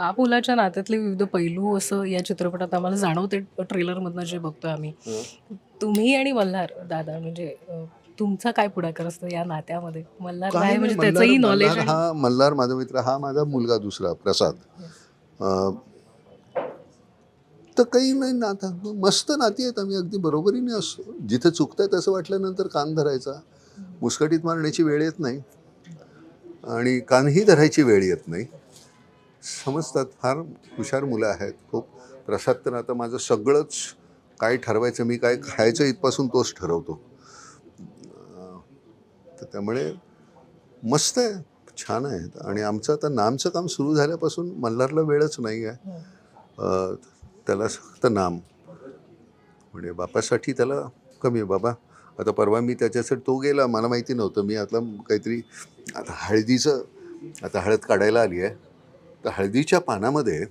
बाबुलाच्या नात्यातले विविध पैलू असं या चित्रपटात आम्हाला जाणवते ट्रेलरमधनं जे बघतोय आम्ही. तुम्ही आणि मल्हार दादा म्हणजे तुमचा काय पुढाकार असतो या नात्यामध्ये? मल्हार काय म्हणजे त्याचंही नॉलेज हा मल्हार माझा मित्र हा माझा मुलगा दुसरा प्रसाद. तर काही नाही नाता मस्त नाती आहेत आम्ही अगदी बरोबरीने असतो. जिथं चुकतंय तसं वाटल्यानंतर कान धरायचा. मुस्कटीत मारण्याची वेळ येत नाही. आणि कानही धरायची वेळ येत नाही. समजतात. फार हुशार मुलं आहेत. खूप प्रसाद तर आता माझं सगळंच काय ठरवायचं मी काय खायचं इथपासून तोच ठरवतो. तर त्यामुळे मस्त आहे. छान आहेत आणि आमचं आता नामचं काम सुरू झाल्यापासून मल्हारला वेळच नाही आहे. अं, त्याला फक्त नाम. म्हणजे बापासाठी त्याला कमी आहे. बाबा आता परवा मी त्याच्यासाठी तो गेला. मला माहिती नव्हतं. मी आता काहीतरी आता हळदीचं आता हळद काढायला आली आहे. तर हळदीच्या पानामध्ये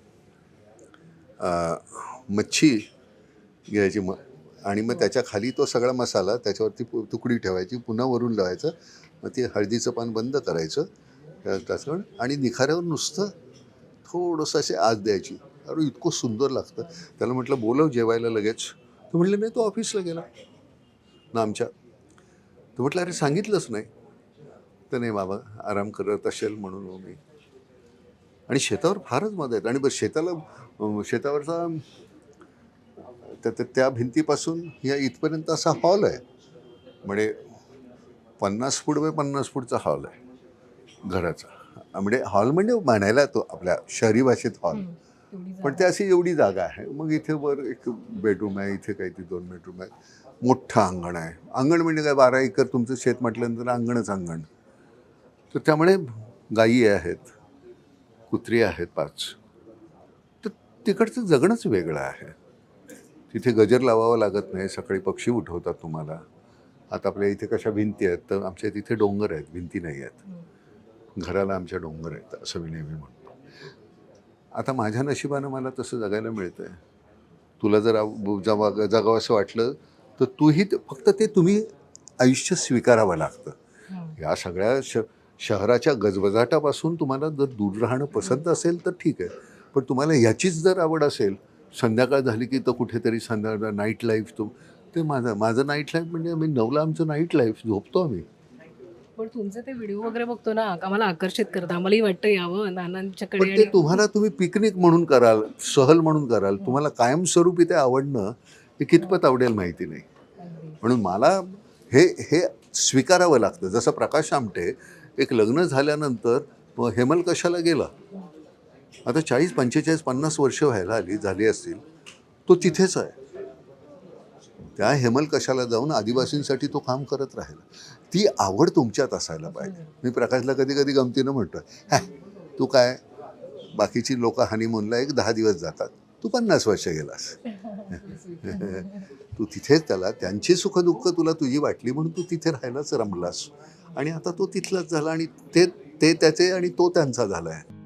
मच्छी घ्यायची म आणि मग त्याच्याखाली तो सगळा मसाला त्याच्यावरती तुकडी ठेवायची पुन्हा वरून लावायचं मग ते हळदीचं पान बंद करायचं त्या- त्याचं आणि निखाऱ्यावर नुसतं थोडंसं असे आज द्यायची. अरे इतकं सुंदर लागतं. त्याला म्हटलं बोलव जेवायला लगेच. तो म्हटलं नाही तो ऑफिसला गेला. ना आमच्या. तो म्हटलं अरे सांगितलंच नाही. तर नाही बाबा आराम करत असेल म्हणून मग मी. आणि शेतावर फारच मदत आणि बस शेताला शेतावरचा त्या त्या- त्या भिंतीपासून या इथपर्यंत असा हॉल आहे. म्हणजे पन्नास फूट बाय पन्नास फूटचा हॉल आहे. घराचा. म्हणजे हॉल म्हणजे म्हणायला तो आपल्या शहरी भाषेत हॉल. पण ते अशी एवढी जागा आहे. मग इथे वर एक बेडरूम आहे इथे काहीतरी दोन बेडरूम आहे. मोठं अंगण आहे. अंगण म्हणजे काय? बारा एकर तुमचं शेत म्हटल्यानंतर अंगणच अंगण. तर त्यामुळे गायी आहेत. कुत्री आहेत पाच. तर तिकडचं जगणंच वेगळं आहे. तिथे गजर लावावं लागत नाही सकाळी पक्षी उठवतात तुम्हाला. आता आपल्या इथे कशा भिंती आहेत? तर आमच्या तिथे डोंगर आहेत भिंती नाही आहेत. घराला आमच्या डोंगर आहेत असं मी नेहमी म्हणतो. आता माझ्या नशिबानं मला तसं जगायला मिळतं आहे तुला जर जवा जगावं असं वाटलं तर तूही ते- फक्त ते तुम्ही आयुष्य स्वीकारावं लागतं. या सगळ्या श शहराच्या गजबजाटापासून तुम्हाला जर दूर राहणं पसंत असेल तर ठीक आहे. पण तुम्हाला ह्याचीच जर आवड असेल संध्याकाळ झाली की तर कुठेतरी संध्याकाळ नाईट लाईफ तो ते माझं माझं नाईट लाईफ म्हणजे आम्ही नवला आमचं नाईट लाईफ झोपतो आम्ही. पण तुमचे ते व्हिडिओ वगैरे बघतो ना आम्हाला आकर्षित करतं? आम्हालाही वाटतं यावं नानांच्याकडे ते तुम्हाला तुम्ही पिकनिक म्हणून कराल सहल म्हणून कराल तुम्हाला कायमस्वरूपी ते आवडणं हे कितपत आवडेल माहिती नाही. म्हणून मला हे हे स्वीकारावं लागतं. जसं प्रकाश आमटे एक लग्न झाल्यानंतर हेमल कशाला गेला? आता चाळीस पंचेचाळीस पन्नास वर्ष व्हायला आली झाली असतील. तो तिथेच आहे. त्या हेमल कशाला जाऊन आदिवासींसाठी तो काम करत राहिला. ती आवड तुमच्यात असायला पाहिजे. मी प्रकाशला कधी कधी गमतीनं म्हणतोय "हॅ, तू काय बाकीची लोक हनीमूनला एक दहा दिवस जातात. तू पन्नास वर्ष गेलास. तू तिथेच त्याला त्यांची सुखदुःख तुला तुझी वाटली म्हणून तू तिथे राहायलाच रमलास. आणि आता तो तिथलाच झाला आणि ते ते त्याचे आणि तो त्यांचा झाला आहे